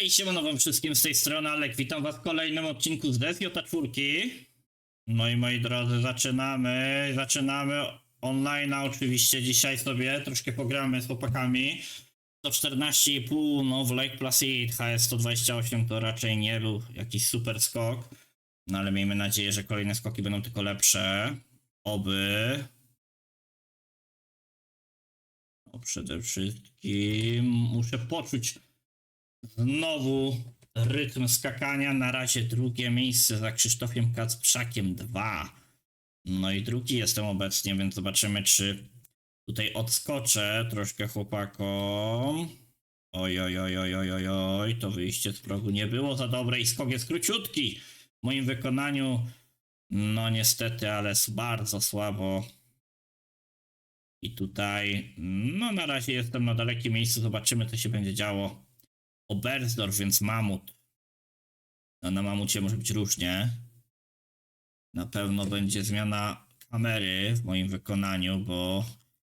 Hej, siemano wam wszystkim z tej strony Alek, witam was w kolejnym odcinku z Desjota czwórki. No i moi drodzy, zaczynamy, zaczynamy online oczywiście dzisiaj sobie, troszkę pogramy z chłopakami. 114,5, no w Lake Placid, HS 128 to raczej nie był jakiś super skok. No ale miejmy nadzieję, że kolejne skoki będą tylko lepsze. Oby. No przede wszystkim muszę poczuć Znowu rytm skakania. Na razie drugie miejsce za Krzysztofiem Kacprzakiem 2. No i drugi jestem obecnie, więc zobaczymy, czy tutaj odskoczę troszkę chłopakom. Oj, oj, oj, oj, oj, oj, oj, to wyjście z progu nie było za dobre i skok jest króciutki. W moim wykonaniu, no niestety, ale bardzo słabo. I tutaj, no na razie jestem na dalekim miejscu, zobaczymy co się będzie działo. Oberstdorf, więc mamut. No, na mamucie może być różnie. Na pewno będzie zmiana kamery w moim wykonaniu, bo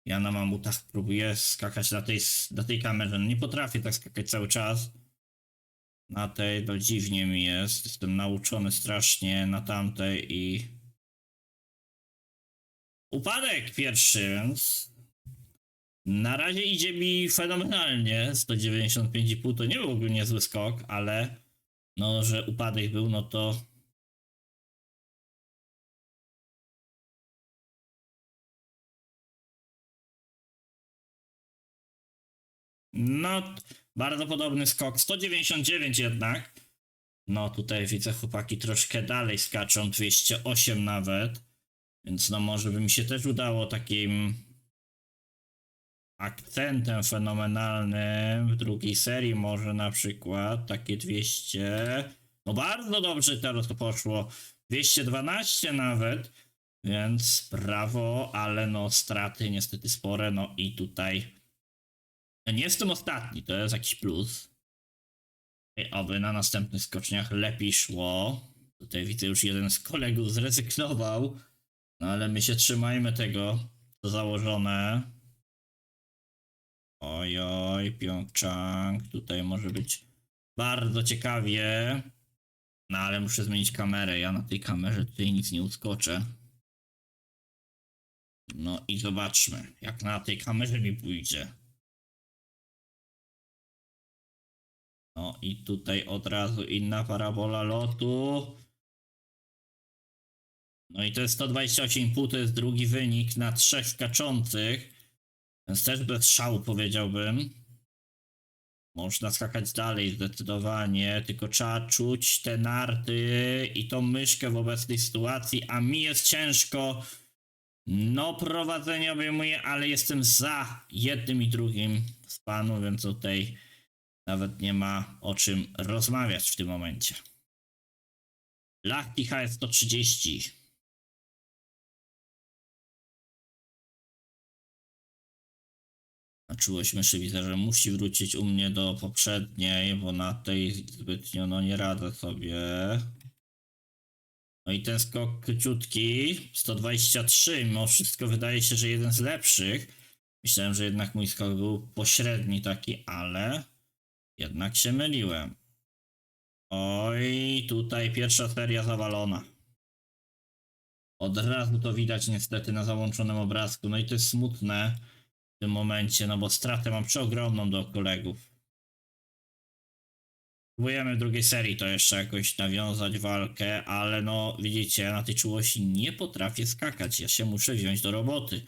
ja na mamutach próbuję skakać na tej, na tej kamerze. No nie potrafię tak skakać cały czas. Na tej to dziwnie mi jest. Jestem nauczony strasznie na tamtej i. Upadek pierwszy, więc na razie idzie mi fenomenalnie. 195,5 to nie byłby niezły skok, ale no, że upadek był, no to. No, bardzo podobny skok. 199 jednak. No, tutaj widzę chłopaki troszkę dalej skaczą, 208 nawet. Więc no, może by mi się też udało takim akcentem fenomenalnym w drugiej serii może na przykład takie 200 no bardzo dobrze teraz to poszło 212 nawet więc brawo ale no straty niestety spore no i tutaj no nie jestem ostatni to jest jakiś plus. I na następnych skoczniach lepiej szło. Tutaj widzę już jeden z kolegów zrezygnował. No ale my się trzymajmy tego co założone Oj, oj, Pyeongchang. Tutaj może być bardzo ciekawie. No ale muszę zmienić kamerę. Ja na tej kamerze tutaj nic nie uskoczę. No i zobaczmy, jak na tej kamerze mi pójdzie. No i tutaj od razu inna parabola lotu. No i to jest 128,5, to jest drugi wynik na trzech skaczących. Więc też bez szału powiedziałbym. Można skakać dalej zdecydowanie, tylko trzeba czuć te narty i tą myszkę w obecnej sytuacji, a mi jest ciężko. No, prowadzenie obejmuję, ale jestem za jednym i drugim z panu, więc tutaj nawet nie ma o czym rozmawiać w tym momencie. Lachti HS 130. A czułość że musi wrócić u mnie do poprzedniej, bo na tej zbytnio no nie radzę sobie. No i ten skok króciutki, 123, mimo wszystko wydaje się, że jeden z lepszych. Myślałem, że jednak mój skok był pośredni taki, ale jednak się myliłem. Oj, tutaj pierwsza seria zawalona. Od razu to widać niestety na załączonym obrazku. No i to jest smutne tym momencie, no bo stratę mam przeogromną do kolegów. Próbujemy drugiej serii to jeszcze jakoś nawiązać walkę, ale no widzicie, ja na tej czułości nie potrafię skakać, ja się muszę wziąć do roboty.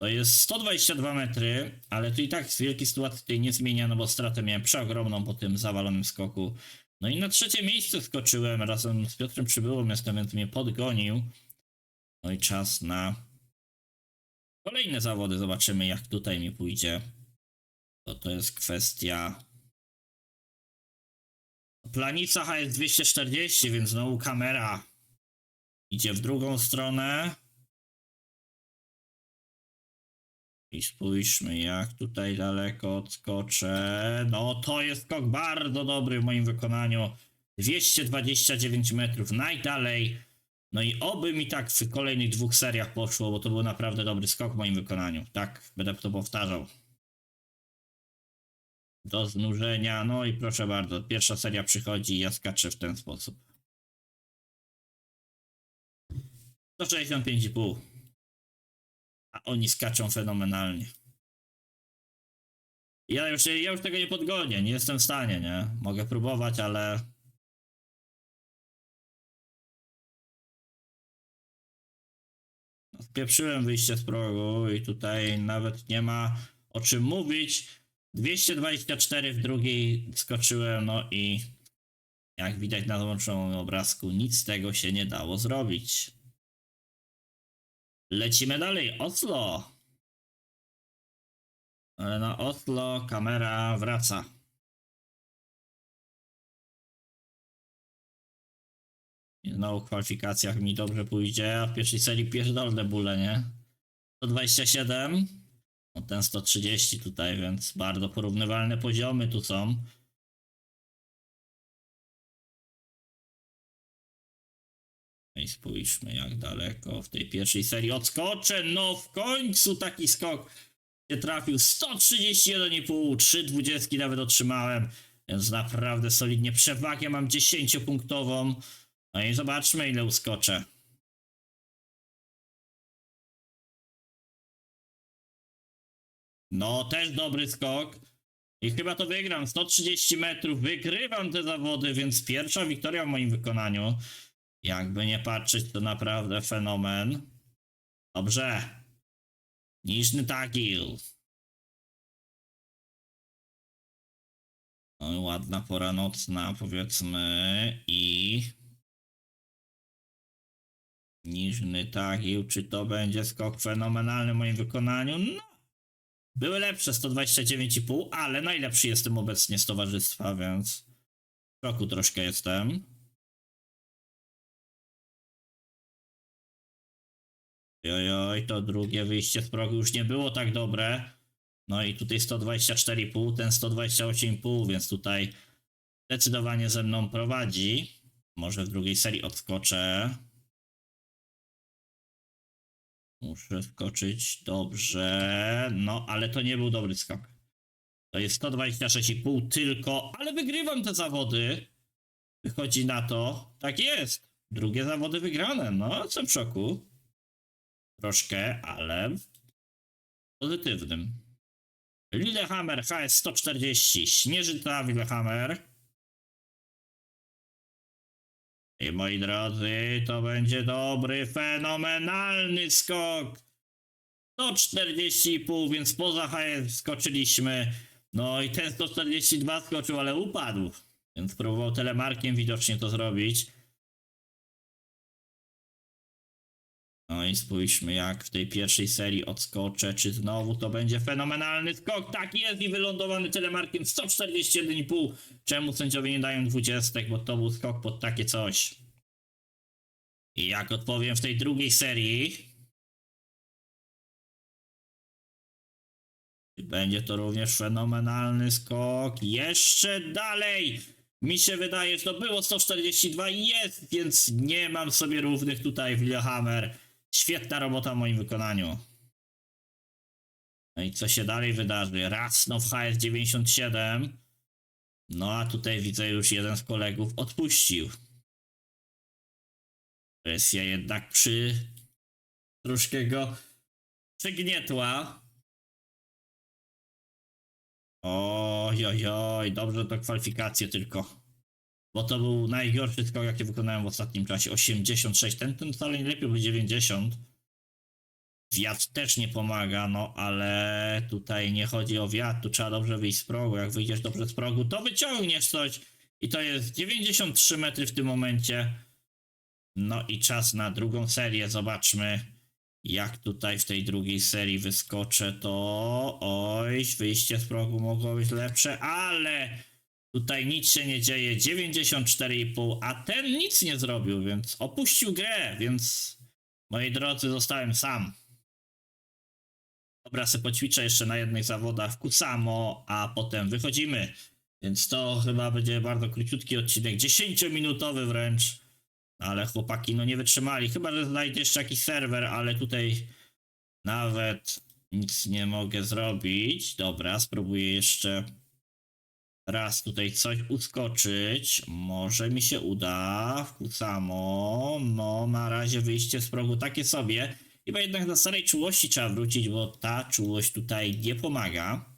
To jest 122 metry, ale tu i tak z wielkiej sytuacji tej nie zmienia, no bo stratę miałem przeogromną po tym zawalonym skoku. No i na trzecie miejsce skoczyłem razem z Piotrem Przybyłym, jestem, więc mnie podgonił. No i czas na Kolejne zawody, zobaczymy jak tutaj mi pójdzie. To to jest kwestia. Planica HS 240, więc znowu kamera idzie w drugą stronę. I spójrzmy jak tutaj daleko odskoczę. No to jest skok bardzo dobry w moim wykonaniu. 229 metrów najdalej. No i oby mi tak w kolejnych dwóch seriach poszło, bo to był naprawdę dobry skok w moim wykonaniu. Tak, będę to powtarzał. do znużenia. No i proszę bardzo, pierwsza seria przychodzi i ja skaczę w ten sposób. 165,5. A oni skaczą fenomenalnie. Ja już, ja już tego nie podgonię, nie jestem w stanie, nie? Mogę próbować, ale Spieprzyłem wyjście z progu i tutaj nawet nie ma o czym mówić. 224 w drugiej skoczyłem, no i jak widać na załączonym obrazku, nic z tego się nie dało zrobić. Lecimy dalej. Oslo. Ale na Oslo kamera wraca. Znowu w kwalifikacjach mi dobrze pójdzie, a w pierwszej serii pierdolne bóle, nie? 127, no ten 130 tutaj, więc bardzo porównywalne poziomy tu są. No I spójrzmy jak daleko w tej pierwszej serii odskoczę, no w końcu taki skok się trafił, 131,5, 3,20 nawet otrzymałem, więc naprawdę solidnie przewagę mam 10-punktową. No i zobaczmy, ile uskoczę. No, też dobry skok. I chyba to wygram. 130 metrów. Wygrywam te zawody, więc pierwsza wiktoria w moim wykonaniu. Jakby nie patrzeć, to naprawdę fenomen. Dobrze. Niżny tagil. No ładna pora nocna, powiedzmy. I Niżny Tagil, czy to będzie skok fenomenalny w moim wykonaniu? No, były lepsze 129,5, ale najlepszy jestem obecnie z towarzystwa, więc w szoku troszkę jestem. Ojoj, to drugie wyjście z progu już nie było tak dobre. No i tutaj 124,5, ten 128,5, więc tutaj zdecydowanie ze mną prowadzi. Może w drugiej serii odskoczę. Muszę skoczyć dobrze. No, ale to nie był dobry skok. To jest 126,5 tylko, ale wygrywam te zawody. Wychodzi na to. Tak jest. Drugie zawody wygrane. No, jestem w szoku. Troszkę, ale pozytywnym. Lillehammer HS 140. Śnieżyta Lillehammer. I moi drodzy, to będzie dobry, fenomenalny skok. Do 40,5, więc poza HS skoczyliśmy. No i ten 142 skoczył, ale upadł. Więc próbował telemarkiem widocznie to zrobić. No i spójrzmy jak w tej pierwszej serii odskoczę, czy znowu to będzie fenomenalny skok. Tak jest i wylądowany telemarkiem 141,5. Czemu sędziowie nie dają 20, bo to był skok pod takie coś. I jak odpowiem w tej drugiej serii, będzie to również fenomenalny skok. Jeszcze dalej! Mi się wydaje, że to było 142 i jest, więc nie mam sobie równych tutaj w Lillehammer. Świetna robota w moim wykonaniu. No i co się dalej wydarzy? Rasnow HS 97. No a tutaj widzę już jeden z kolegów odpuścił. Presja jednak przy... Troszkę go przygnietła. Oj, oj, oj, dobrze to kwalifikacje tylko. Bo to był najgorszy skok, jaki wykonałem w ostatnim czasie. 86. Ten, ten wcale nie lepiej był 90. Wiatr też nie pomaga, no ale tutaj nie chodzi o wiatr, tu trzeba dobrze wyjść z progu. Jak wyjdziesz dobrze z progu, to wyciągniesz coś. I to jest 93 metry w tym momencie. No i czas na drugą serię. Zobaczmy, jak tutaj w tej drugiej serii wyskoczę. To oj, wyjście z progu mogło być lepsze, ale tutaj nic się nie dzieje. 94,5, a ten nic nie zrobił, więc opuścił grę, więc moi drodzy, zostałem sam. Dobra, se poćwiczę jeszcze na jednych zawodach Kusamo, a potem wychodzimy. Więc to chyba będzie bardzo króciutki odcinek, 10-minutowy wręcz. Ale chłopaki no nie wytrzymali. Chyba, że znajdę jeszcze jakiś serwer, ale tutaj nawet nic nie mogę zrobić. Dobra, spróbuję jeszcze raz tutaj coś uskoczyć. Może mi się uda. Samo. No, na razie wyjście z progu takie sobie. Chyba jednak do starej czułości trzeba wrócić, bo ta czułość tutaj nie pomaga.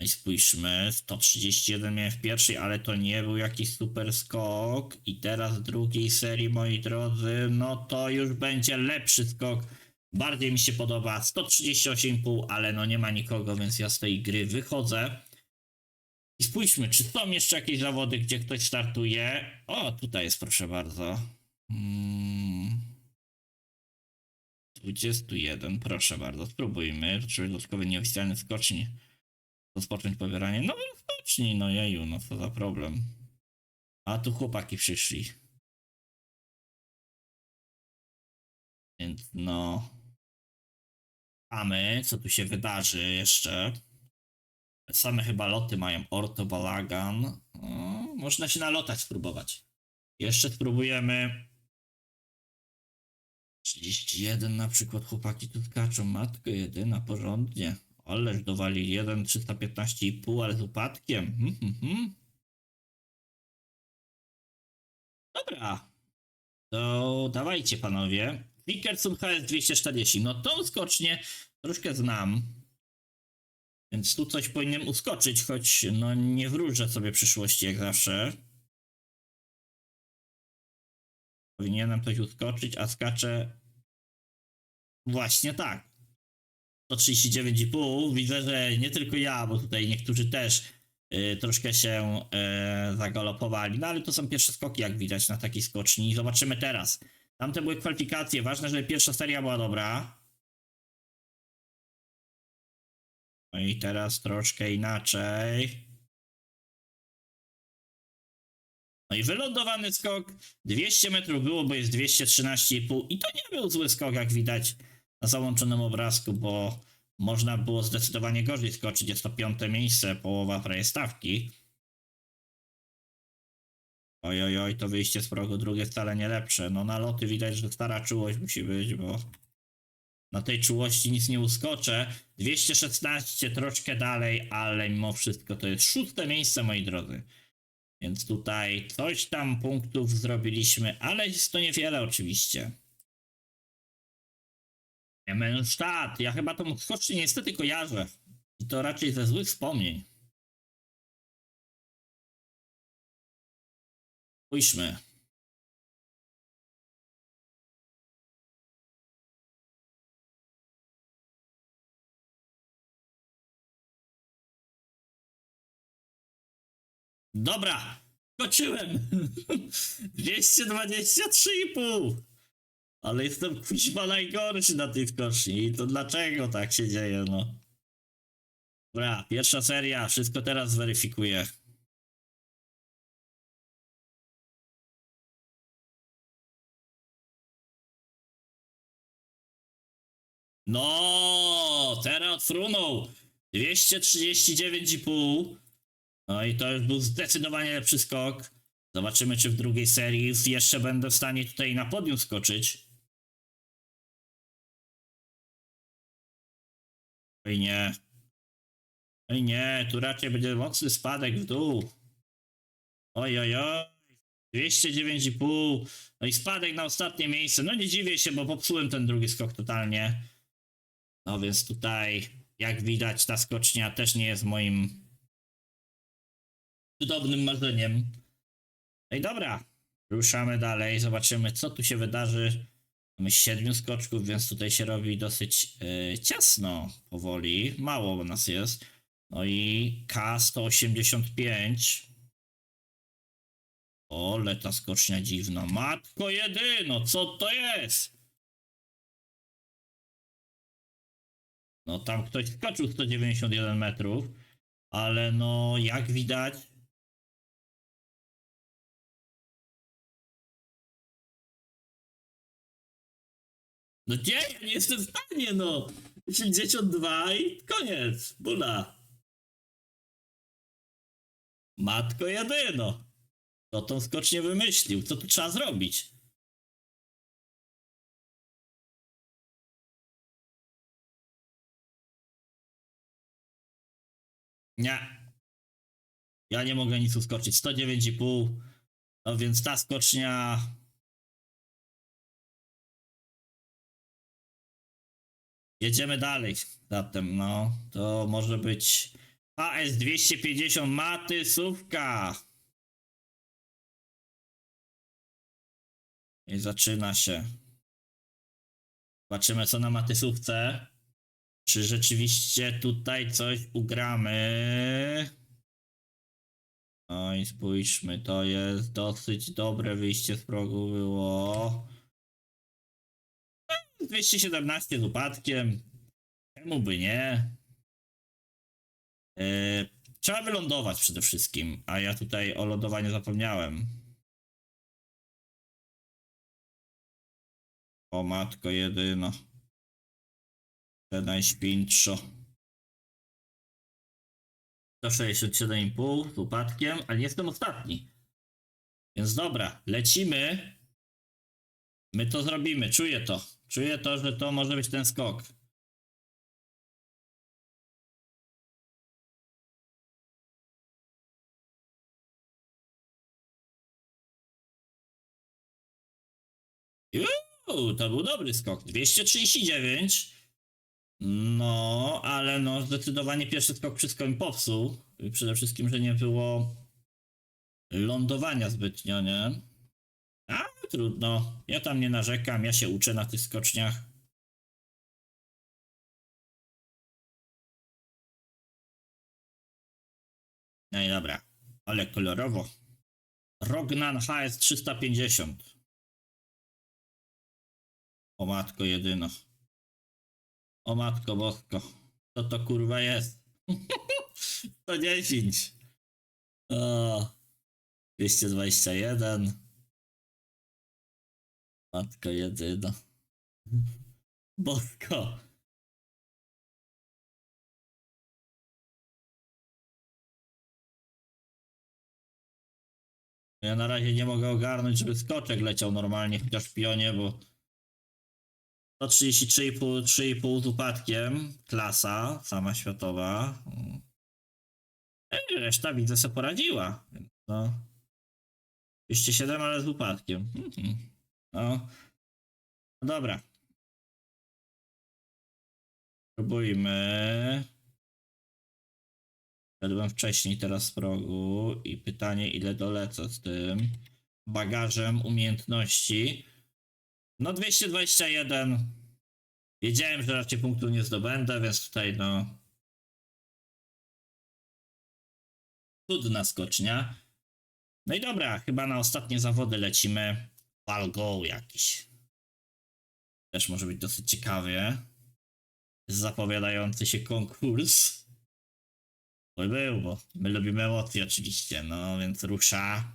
No i spójrzmy, 131 miałem w pierwszej, ale to nie był jakiś super skok. I teraz w drugiej serii, moi drodzy, no to już będzie lepszy skok. Bardziej mi się podoba 138,5, ale no nie ma nikogo, więc ja z tej gry wychodzę. I spójrzmy, czy są jeszcze jakieś zawody, gdzie ktoś startuje. O, tutaj jest, proszę bardzo. Mm. 21, proszę bardzo, spróbujmy. Czy dodatkowy nieoficjalny skoczni rozpocząć pobieranie? No rozpocznij, no jeju, no co za problem. A tu chłopaki przyszli. Więc no. Mamy, co tu się wydarzy jeszcze. Same chyba loty mają Orto Balagan. Można się na lotach spróbować. Jeszcze spróbujemy. 31 na przykład chłopaki tu skaczą. Matko jedyna, porządnie. Ależ dowali 1, 315,5, ale z upadkiem. Hmm, hmm, hmm. Dobra. To dawajcie panowie. Dickerson HS 240. No tą skocznie troszkę znam. Więc tu coś powinienem uskoczyć, choć no nie wróżę sobie przyszłości jak zawsze. Powinienem coś uskoczyć, a skaczę właśnie tak. 139,5. Widzę, że nie tylko ja, bo tutaj niektórzy też y, troszkę się y, zagalopowali. No ale to są pierwsze skoki, jak widać, na takiej skoczni. Zobaczymy teraz. Tamte były kwalifikacje. Ważne, żeby pierwsza seria była dobra. No i teraz troszkę inaczej. No i wylądowany skok. 200 metrów było, bo jest 213,5. I to nie był zły skok, jak widać na załączonym obrazku, bo można było zdecydowanie gorzej skoczyć. Jest to piąte miejsce, połowa prejestawki. Oj, oj, oj, to wyjście z progu drugie wcale nie lepsze. No na loty widać, że stara czułość musi być, bo na tej czułości nic nie uskoczę. 216 troszkę dalej, ale mimo wszystko to jest szóste miejsce, moi drodzy. Więc tutaj coś tam punktów zrobiliśmy, ale jest to niewiele oczywiście. Emenstadt, ja chyba tą skocznię niestety kojarzę. I to raczej ze złych wspomnień. Spójrzmy. Dobra, skoczyłem. 223,5. Ale jestem kuźma najgorszy na tej skoczni. I to dlaczego tak się dzieje, no? Dobra, pierwsza seria, wszystko teraz zweryfikuję. No, teraz odfrunął. 239,5. No i to już był zdecydowanie lepszy skok. Zobaczymy, czy w drugiej serii jeszcze będę w stanie tutaj na podium skoczyć. Oj nie. Oj nie, tu raczej będzie mocny spadek w dół. Oj, oj, oj. 209,5. No i spadek na ostatnie miejsce. No nie dziwię się, bo popsułem ten drugi skok totalnie. No więc tutaj, jak widać, ta skocznia też nie jest moim cudownym marzeniem. No i dobra, ruszamy dalej, zobaczymy co tu się wydarzy. Mamy siedmiu skoczków, więc tutaj się robi dosyć yy, ciasno powoli. Mało nas jest. No i K185. Ole, ta skocznia dziwna. Matko jedyno, co to jest? No tam ktoś skoczył 191 metrów, ale no jak widać No nie, ja nie jestem w stanie, no. 82 i koniec. Bula. Matko jedyno. Kto tą skocznie wymyślił? Co tu trzeba zrobić? Nie. Ja nie mogę nic uskoczyć. 109,5. No więc ta skocznia. Jedziemy dalej. Zatem, no, to może być AS 250 Matysówka. I zaczyna się. Zobaczymy, co na Matysówce. Czy rzeczywiście tutaj coś ugramy? No i spójrzmy, to jest dosyć dobre wyjście z progu było. 217 z upadkiem. Czemu by nie? Yy, trzeba wylądować przede wszystkim, a ja tutaj o lądowaniu zapomniałem. O matko jedyna. Te najśpiętszo. 167,5 z upadkiem, ale nie jestem ostatni. Więc dobra, lecimy. My to zrobimy, czuję to. Czuję to, że to może być ten skok. Uuu, to był dobry skok. 239. No, ale no zdecydowanie pierwszy skok wszystko mi popsuł. Przede wszystkim, że nie było lądowania zbytnio, nie? Trudno. Ja tam nie narzekam, ja się uczę na tych skoczniach. No i dobra, ale kolorowo. Rognan HS 350. O matko jedyno. O matko bosko. Co to kurwa jest? 110. O. 221. Matko jedyna. Bosko. Ja na razie nie mogę ogarnąć, żeby skoczek leciał normalnie, chociaż w pionie, bo 133,5 3,5 z upadkiem. Klasa, sama światowa. Ej, Reszta widzę sobie poradziła. No. 207, ale z upadkiem. Mhm. No. no dobra. Próbujmy. Szedłem wcześniej teraz z progu i pytanie ile dolecę z tym bagażem umiejętności. No 221. Wiedziałem, że raczej punktu nie zdobędę, więc tutaj no. Trudna skocznia. No i dobra, chyba na ostatnie zawody lecimy. Pal go jakiś. Też może być dosyć ciekawie. Zapowiadający się konkurs. Oj był, bo my lubimy emocje oczywiście, no więc rusza.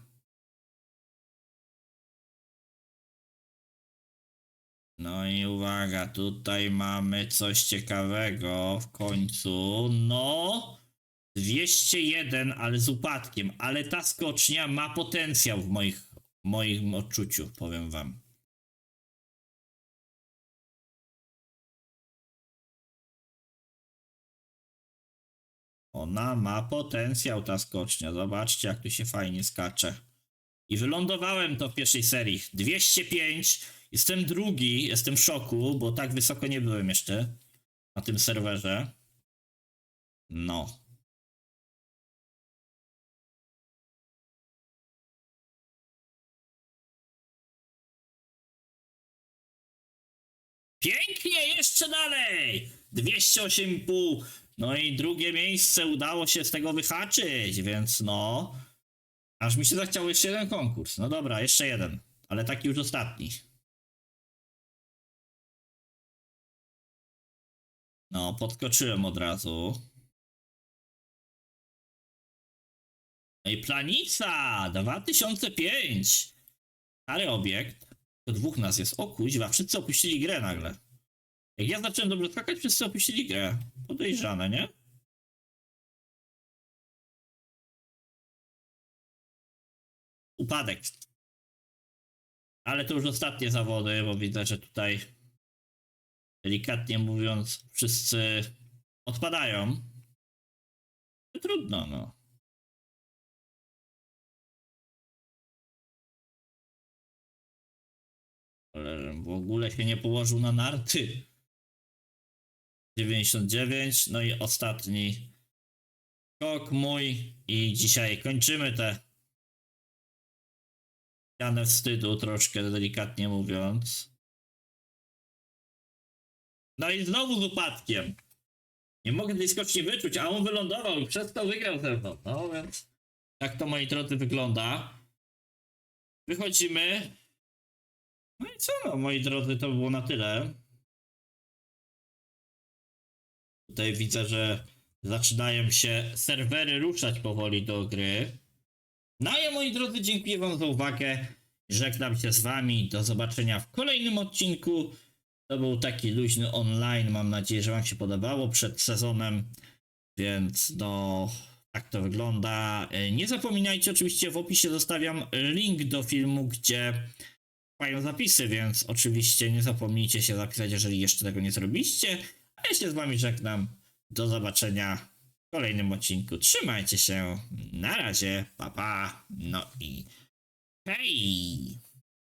No i uwaga, tutaj mamy coś ciekawego w końcu. No, 201, ale z upadkiem. Ale ta skocznia ma potencjał w moich, moim odczuciu, powiem wam. Ona ma potencjał, ta skocznia. Zobaczcie, jak tu się fajnie skacze. I wylądowałem to w pierwszej serii. 205. Jestem drugi, jestem w szoku, bo tak wysoko nie byłem jeszcze na tym serwerze. No. Pięknie, jeszcze dalej! 208,5. No i drugie miejsce udało się z tego wyhaczyć, więc no. Aż mi się zachciało jeszcze jeden konkurs. No dobra, jeszcze jeden, ale taki już ostatni. No, podskoczyłem od razu. No i Planica 2005. Stary obiekt. To dwóch nas jest. O kuźwa, wszyscy opuścili grę nagle. Jak ja zacząłem dobrze skakać, wszyscy opuścili grę. Podejrzane, nie? Upadek. Ale to już ostatnie zawody, bo widzę, że tutaj delikatnie mówiąc wszyscy odpadają. Trudno, no. Ogóle się nie położył na narty. 99, no i ostatni skok mój i dzisiaj kończymy te ścianę wstydu troszkę delikatnie mówiąc. No i znowu z upadkiem. Nie mogę tej skoczni wyczuć, a on wylądował i przez to wygrał ze mną. No więc tak to moi drodzy wygląda. Wychodzimy. No i co no, moi drodzy, to było na tyle. Tutaj widzę, że zaczynają się serwery ruszać powoli do gry. No ja moi drodzy, dziękuję wam za uwagę. Żegnam się z wami. Do zobaczenia w kolejnym odcinku. To był taki luźny online. Mam nadzieję, że wam się podobało przed sezonem. Więc no, tak to wygląda. E, Nie zapominajcie, oczywiście w opisie zostawiam link do filmu, gdzie mają zapisy, więc oczywiście nie zapomnijcie się zapisać, jeżeli jeszcze tego nie zrobiliście. A ja się z wami żegnam. Do zobaczenia w kolejnym odcinku. Trzymajcie się. Na razie. Pa pa. No i hej.